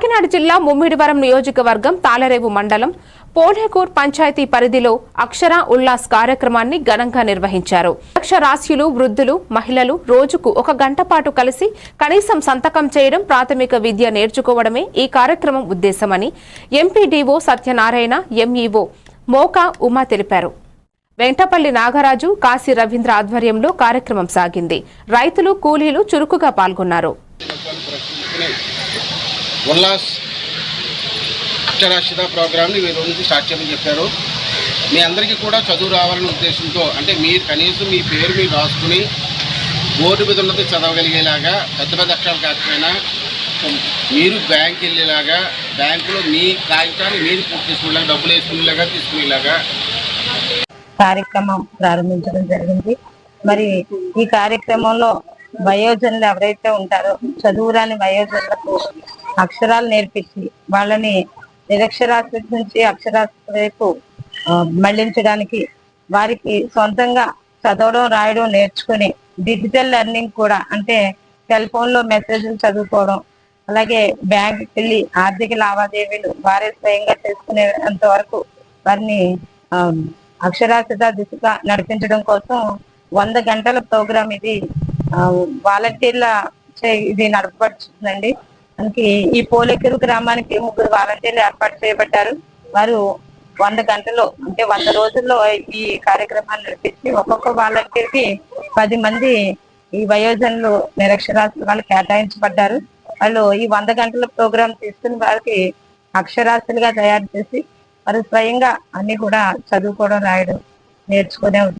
కాకినాడ జిల్లా ముమ్మిడివరం నియోజకవర్గం తాళరేవు మండలం పోలేకూర్ పంచాయతీ పరిధిలో అక్షర ఉల్లాస్ కార్యక్రమాన్ని ఘనంగా నిర్వహించారు. అక్షరాస్యులు వృద్ధులు మహిళలు రోజుకు ఒక గంట పాటు కలిసి కనీసం సంతకం చేయడం ప్రాథమిక విద్య నేర్చుకోవడమే ఈ కార్యక్రమం ఉద్దేశమని ఎంపీడీఓ సత్యనారాయణ ఎంఈఓ మోకా ఉమా తెలిపారు. వెంటపల్లి నాగరాజు కాశీ రవీంద్ర ఆధ్వర్యంలో కార్యక్రమం సాగింది. రైతులు కూలీలు చురుకుగా పాల్గొన్నారు. ఉల్లాస్ అక్షరాస్యత ప్రోగ్రామ్ని మీరు నుంచి స్టార్ట్ చేయమని చెప్పారు. మీ అందరికీ కూడా చదువు రావాలనే ఉద్దేశంతో అంటే మీరు కనీసం మీ పేరు మీరు రాసుకుని బోర్డు మీద ఉన్నది చదవగలిగేలాగా పెద్ద పెద్ద అక్షరాలు కాకపోయినా మీరు బ్యాంక్ వెళ్ళేలాగా బ్యాంకులో మీ కాగితాన్ని మీరు పూర్తి చేసుకునేలాగా డబ్బులు వేసుకునేలాగా తీసుకునేలాగా. కార్యక్రమం ప్రారంభించడం జరిగింది. మరి ఈ కార్యక్రమంలో వయోజనులు ఎవరైతే ఉంటారో చదువురాని వయోజనులకు అక్షరాలు నేర్పించి వాళ్ళని నిరక్షరాస్యత నుంచి అక్షరాస్యత వైపు మళ్ళించడానికి వారికి సొంతంగా చదవడం రాయడం నేర్చుకుని డిజిటల్ లెర్నింగ్ కూడా అంటే సెల్ ఫోన్లో మెసేజ్లు చదువుకోవడం అలాగే బ్యాంక్ వెళ్ళి ఆర్థిక లావాదేవీలు వారే స్వయంగా చేసుకునేంత వరకు వారిని అక్షరాస్యత దిశగా నడిపించడం కోసం వంద గంటల ప్రోగ్రామ్ ఇది వాలంటీర్ల చే ఇది నడపబడుతుందండి. మనకి ఈ పోలేకరు గ్రామానికి ముగ్గురు వాలంటీర్లు ఏర్పాటు చేయబడ్డారు. వారు వంద గంటలు అంటే వంద రోజుల్లో ఈ కార్యక్రమాన్ని నడిపించి ఒక్కొక్క వాలంటీర్కి పది మంది ఈ వయోజనులు నిరక్షరాస్యులు వాళ్ళు కేటాయించబడ్డారు. వాళ్ళు ఈ వంద గంటల ప్రోగ్రామ్ తీసుకుని వారికి అక్షరాస్యులుగా తయారు చేసి వారు స్వయంగా అన్ని కూడా చదువుకోవడం రాయడం నేర్చుకునే